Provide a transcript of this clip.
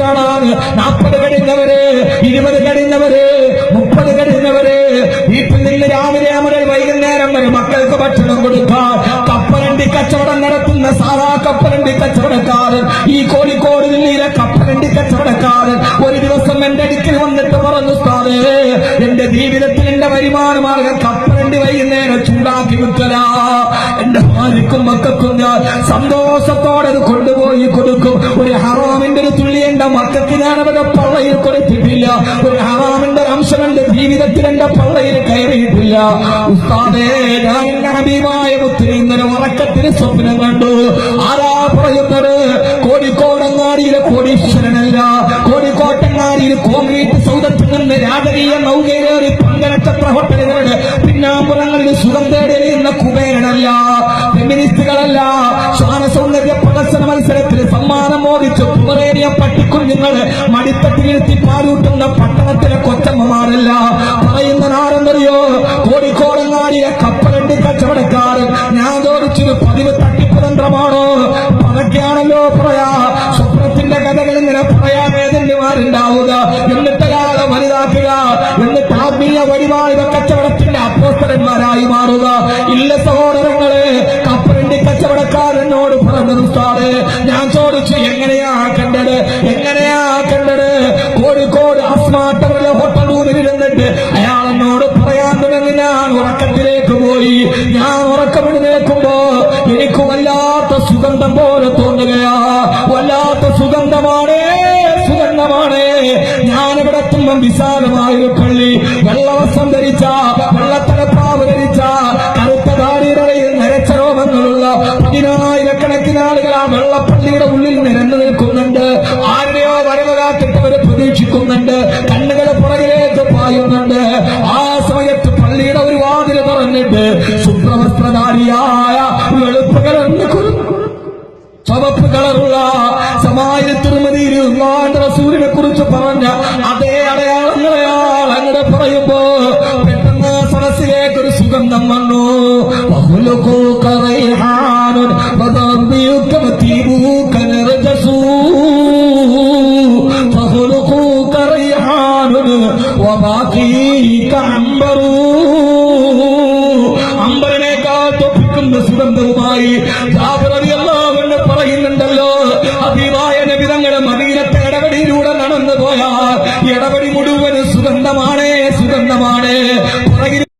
കാണാൻ നാൽപ്പത് കഴിഞ്ഞവര് ഇരുപത് കഴിഞ്ഞവര് മുപ്പത് കഴിഞ്ഞവര് വീട്ടിൽ നിന്ന് രാവിലെ മുതൽ വൈകുന്നേരം വരെ മക്കൾക്ക് ഭക്ഷണം കൊടുക്കാം കപ്പലണ്ടി കച്ചവടം നടത്തുന്ന സാധാ കപ്പലണ്ടി കച്ചവടക്കാരൻ ഈ കോഴിക്കോട് ജില്ലയിലെ കപ്പലണ്ടി കച്ചവടക്കാരൻ ഒരു ദിവസം എന്റെ അടുക്കൽ വന്നിട്ട് പറഞ്ഞു സ്ഥാനേ എന്റെ ജീവിതത്തിൽ എന്റെ വരുമാന മാർഗം കപ്പലണ്ടി വൈകുന്നേരം ചൂടാക്കി വിട്ടലാ എന്റെ ഭാര്യക്കും മക്കൾക്കും ഞാൻ സന്തോഷത്തോടെ ഒരു ഹറാമിന്റെ അംശം എന്റെ ജീവിതത്തിൽ എന്റെ പള്ളയിൽ കയറിയിട്ടില്ല. ഉസ്താദേ ഞാൻ ഹബീബായ മുത്തിന് ഇന്നലെ ഉറക്കത്തിന് സ്വപ്നം കണ്ടു. ആരാ പറയുന്നത്? കോഴിക്കോടങ്ങാടിയിലെ കോടീശ്വരനല്ല. കോഴിക്കോട്ടങ്ങാടിയിൽ കോൺക്രീറ്റ് സൗദത്തിൽ നിന്ന് രാജകീയ നൗകയിലേറി പങ്കനക്ഷത്ര ഹോട്ടലുകളുടെ പിന്നാമ്പുറങ്ങളിൽ സുഖം തേടിയുന്ന കുബേരനല്ല. ഫെമിനിസ്റ്റുകളല്ല ശ്വാന സൗന്ദര്യ പ്രദർശന മത്സരത്തിൽ സമ്മാനം മോദിച്ചു കുമറേറിയ പട്ടിക്കുഞ്ഞുങ്ങൾ മടിത്തട്ടിലിരുത്തി പാലൂട്ടുന്ന പട്ടണത്തിലെ കൊച്ചമ്മമാരല്ല പറയുന്ന നാടെന്നറിയോ കോഴിക്കോടങ്ങാടിയെ കപ്പലണ്ടി കച്ചവടക്കാർ ഞാൻ ചോദിച്ചൊരു പതിവ് തട്ടിപ്പുതന്ത്രമാണോ? അതൊക്കെയാണല്ലോ പറയാ സ്വപ്നത്തിന്റെ കഥകൾ ഇങ്ങനെ പറയാൻ വേദന്യമാരുണ്ടാവുക എന്നിട്ട് അയാളെ വലുതാക്കുക. എന്നിട്ട് ആത്മീയ വഴിപാടുക കച്ചവടത്തിന്റെ അപ്പോസ്തരന്മാരായി മാറുക. ഇല്ല സഹോദരങ്ങളെ സാറ് ഞാൻ ചോദിച്ചു എങ്ങനെയാ കണ്ടത്? എങ്ങനെയാ കണ്ടത്? കോഴിക്കോട് അസ്മാട്ടവരുടെ ഹോട്ടൽ റൂമിൽ ഇരുന്നിട്ട് അയാൾ എന്നോട് പറയാൻ തുടങ്ങി. ഞാൻ ഉറക്കത്തിലേക്ക് പോയി. ഞാൻ ഉറക്കമെഴുന്നേൽക്കുമ്പോ എനിക്ക് വല്ലാത്ത സുഗന്ധം പോലെ തോന്നുകയാ. വല്ലാത്ത സുഗന്ധമാണ് സുഗന്ധമാണ്. ഞാനിവിടെ എത്തുമ്പം വിശാലമായ പള്ളി. വെള്ളവസം ധരിച്ച വെള്ളപ്പള്ളിയുടെ ഉള്ളിൽ നിരന്നു നിൽക്കുന്നുണ്ട്. ആരുടെയോ വരവ് കാത്തിട്ട് പ്രതീക്ഷിക്കുന്നുണ്ട്. കണ്ണുകളെ പുറകിലേക്ക് പായുന്നുണ്ട്. ആ സമയത്ത് പള്ളിയുടെ ഒരു വാതിൽ തുറന്നിട്ട് ശുഭ്രവസ്ത്രധാരിയായ വെളുപ്പുകൾ ചുവപ്പ് കളറുള്ള സമായ തിരുമതിയിൽ റസൂലിനെ കുറിച്ച് പറഞ്ഞ അതേ അടയാളങ്ങളെയാൾ അങ്ങനെ പറയുമ്പോ പെട്ടെന്ന് സദസ്സിലേക്ക് ഒരു സുഗന്ധം വന്നു. വഹുലുഖൂക റൈഹാനുൻ അമ്പറൂ. അമ്പറിനേക്കാൾ തൊപ്പിക്കുന്ന സുഗന്ധവുമായി പറയുന്നുണ്ടല്ലോ അതീവായ നബിതങ്ങളെ മദീനത്തെ ഇടപെടിയിലൂടെ നടന്നു പോയാൽ ഇടപെടി മുഴുവൻ